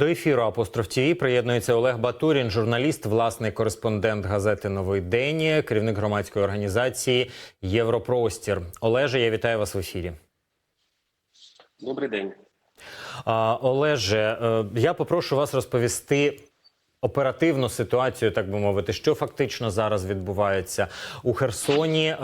До ефіру Апостроф ТІВІ приєднується Олег Батурін, журналіст, власний кореспондент газети Новий день, керівник громадської організації Європростір. Олеже, я вітаю вас в ефірі. Добрий день. Олеже, е, я попрошу вас розповісти. Оперативну ситуацію, так би мовити, що фактично зараз відбувається у Херсоні. Е,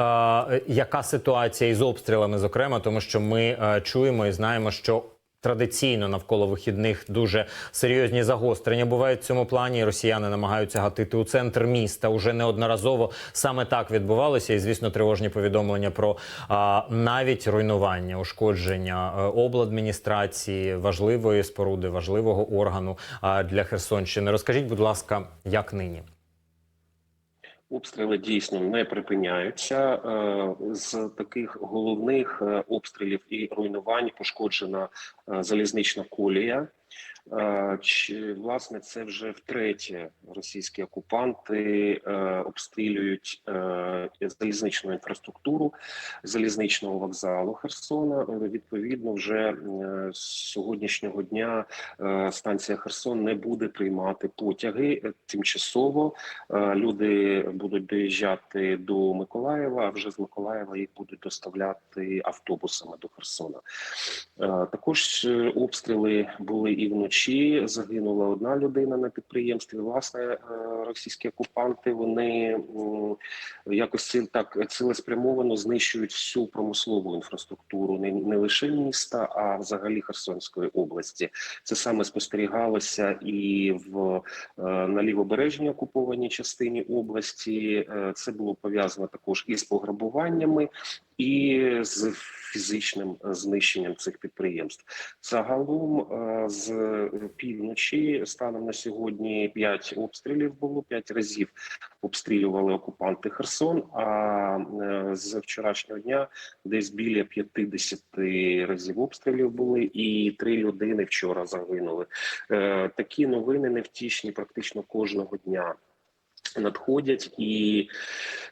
яка ситуація із обстрілами, зокрема, тому що ми е, чуємо і знаємо, що традиційно навколо вихідних дуже серйозні загострення бувають в цьому плані. Росіяни намагаються гатити у центр міста. Уже неодноразово саме так відбувалося. І звісно, тривожні повідомлення про а, навіть руйнування, ушкодження е, обладміністрації, важливої споруди, важливого органу а, для Херсонщини. Розкажіть, будь ласка, як нині? Обстріли дійсно не припиняються. Е, З таких головних е, обстрілів і руйнувань пошкоджена е, залізнична колія. Е, Чи власне це вже втретє російські окупанти е, обстрілюють е, залізничну інфраструктуру залізничного вокзалу Херсона. Відповідно, вже з сьогоднішнього дня станція Херсон не буде приймати потяги тимчасово. Люди будуть доїжджати до Миколаєва, а вже з Миколаєва їх будуть доставляти автобусами до Херсона. Також обстріли були і вночі. Загинула одна людина на підприємстві. Власне, е, російські окупанти вони якось ці- так цілеспрямовано знищують всю промислову інфраструктуру, не, не лише міста, а взагалі Херсонської області. Це саме спостерігалося і в е, на лівобережній окупованій частині області. Е, Це було пов'язано також із пограбуваннями і з фізичним знищенням цих підприємств. Загалом е, з півночі станом на сьогодні 5 обстрілів було 5 разів обстрілювали окупанти Херсон. А е, з вчорашнього дня десь біля 50 разів обстрілів були, і три людини вчора загинули. Е, Такі новини невтішні практично кожного дня. Надходять, і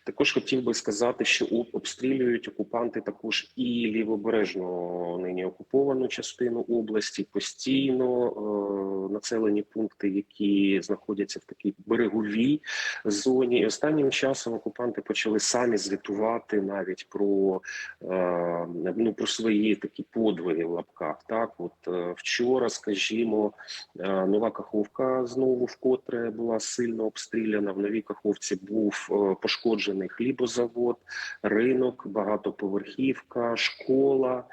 також хотів би сказати, що обстрілюють окупанти також і лівобережну нині окуповану частину області постійно е, населені пункти, які знаходяться в такій береговій зоні. І останнім часом окупанти почали самі звітувати навіть про, е, ну, про свої такі подвиги в лапках. Так, от е, вчора, скажімо, Е, Нова Каховка знову вкотре була сильно обстріляна. В Каховці був е, пошкоджений хлібозавод, ринок, багатоповерхівка, школа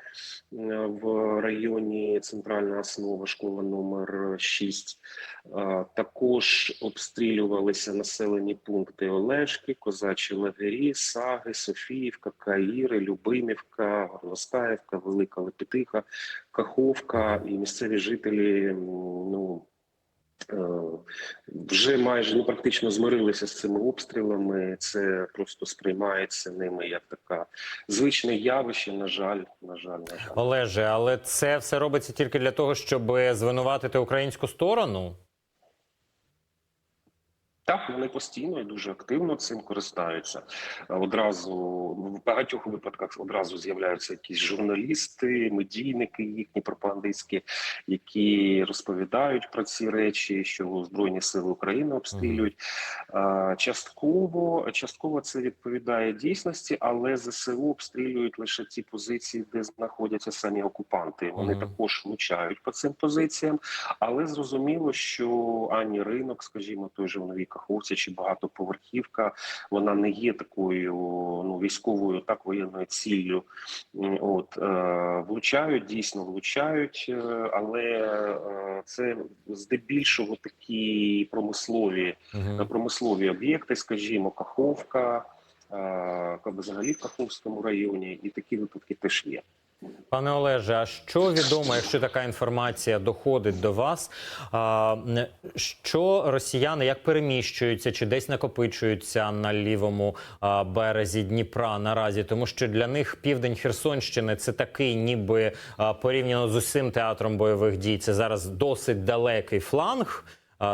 е, в районі центральна основа, школа номер 6. Е, Також обстрілювалися населені пункти Олешки, Козачі Лагері, Саги, Софіївка, Каїри, Любимівка, Горностаївка, Велика Лепетиха, Каховка і місцеві жителі ну вже майже ну практично змирилися з цими обстрілами. Це просто сприймається ними як така звичне явище. На жаль, на жаль, на жаль. Олеже, але це все робиться тільки для того, щоб звинуватити українську сторону. Так, вони постійно і дуже активно цим користаються. Е, Одразу в багатьох випадках одразу з'являються якісь журналісти, медійники їхні пропагандистські, які розповідають про ці речі, що Збройні Сили України обстрілюють. Е, Частково, частково це відповідає дійсності, але ЗСУ обстрілюють лише ті позиції, де знаходяться самі окупанти. Вони також влучають по цим позиціям, але зрозуміло, що ані ринок, скажімо, той же в новій Каховці чи багатоповерхівка, вона не є такою ну військовою, так воєнною ціллю. От е, влучають, дійсно влучають, е, але е, це здебільшого такі промислові Мгм. промислові об'єкти, скажімо, Каховка, е, взагалі в Каховському районі, і такі випадки теж є. Пане Олеже, а що відомо, якщо така інформація доходить до вас? Що росіяни як переміщуються чи десь накопичуються на лівому березі Дніпра наразі? Тому що для них південь Херсонщини це такий, ніби порівняно з усім театром бойових дій. Це зараз досить далекий фланг.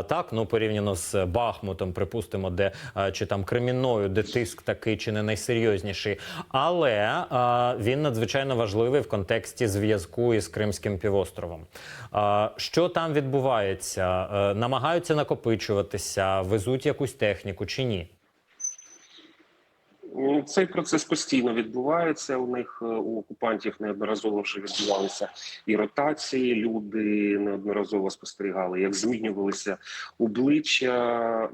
Так, ну порівняно з Бахмутом, припустимо, де чи там Креміною, де тиск такий чи не найсерйозніший. Але він надзвичайно важливий в контексті зв'язку із Кримським півостровом. Що там відбувається? Е, намагаються накопичуватися, везуть якусь техніку чи ні? Цей процес постійно відбувається. У них е, у окупантів неодноразово вже відбувалися і ротації. Люди неодноразово спостерігали, як змінювалися обличчя е,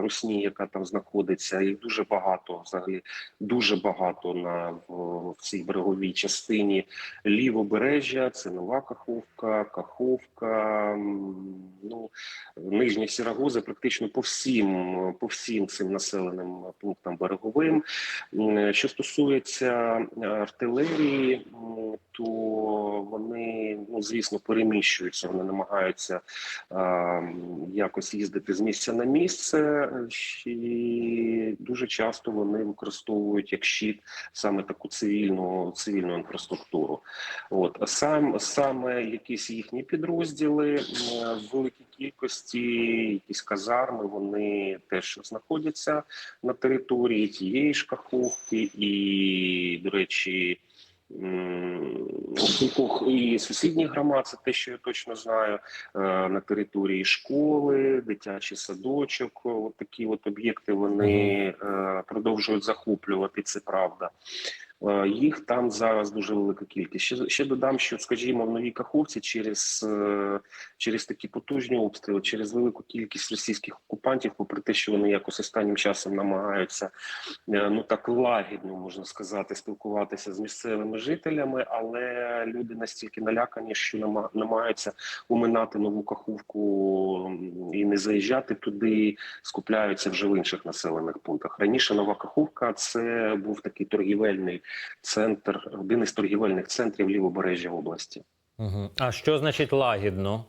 русні, яка там знаходиться. Їх дуже багато, взагалі дуже багато на в, цій береговій частині лівобережжя. Це нова Каховка, Каховка. Ну нижні Сірагози практично по всім по всім цим населеним пунктам береговим. Що стосується е, артилерії, то вони ну звісно переміщуються. Вони намагаються е, якось їздити з місця на місце. І дуже часто вони використовують як щит саме таку цивільну цивільну інфраструктуру. От сам саме якісь їхні підрозділи м, в великій кількості, якісь казарми, вони теж знаходяться на території тієї ж Каховки, і, до речі, у кількох і сусідніх громад, це те, що я точно знаю, е, на території школи, дитячий садочок. От такі от об'єкти вони е, продовжують захоплювати. Це правда. Е, Їх там зараз дуже велика кількість. Ще, ще додам, що, скажімо, в новій Каховці через, е, через такі потужні обстріли, через велику кількість російських окупантів, попри те, що вони якось останнім часом намагаються е, ну так лагідно можна сказати, спілкуватися з місцевими жителями, але люди настільки налякані, що нама- намагаються уминати нову Каховку і не заїжджати туди, скупляються вже в інших населених пунктах. Раніше нова Каховка це був такий торгівельний центр, один із торгівельних центрів лівобережжя області. Угу. А що значить лагідно?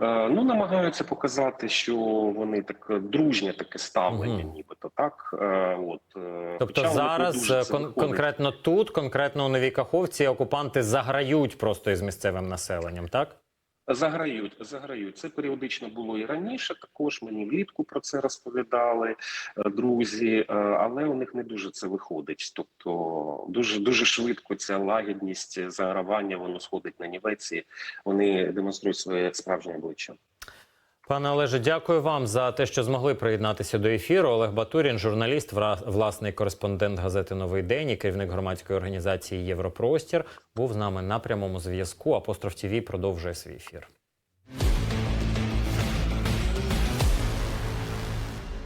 Е, ну намагаються показати, що вони так дружнє таке ставлення, Мгм. нібито так. Е, от е, Тобто хоча зараз е, кон- конкретно тут, конкретно у Новій Каховці, окупанти заграють просто із місцевим населенням, так? Заграють, заграють. Це періодично було і раніше. Також мені влітку про це розповідали е, друзі, е, але у них не дуже це виходить. Тобто дуже дуже швидко ця лагідність загравання воно сходить на нівець і Вони демонструють своє справжнє обличчя. Пане Олеже, дякую вам за те, що змогли приєднатися до ефіру. Олег Батурін, журналіст, власний кореспондент газети Новий день і керівник громадської організації Європростір, був з нами на прямому зв'язку. Апостроф ТІВІ продовжує свій ефір.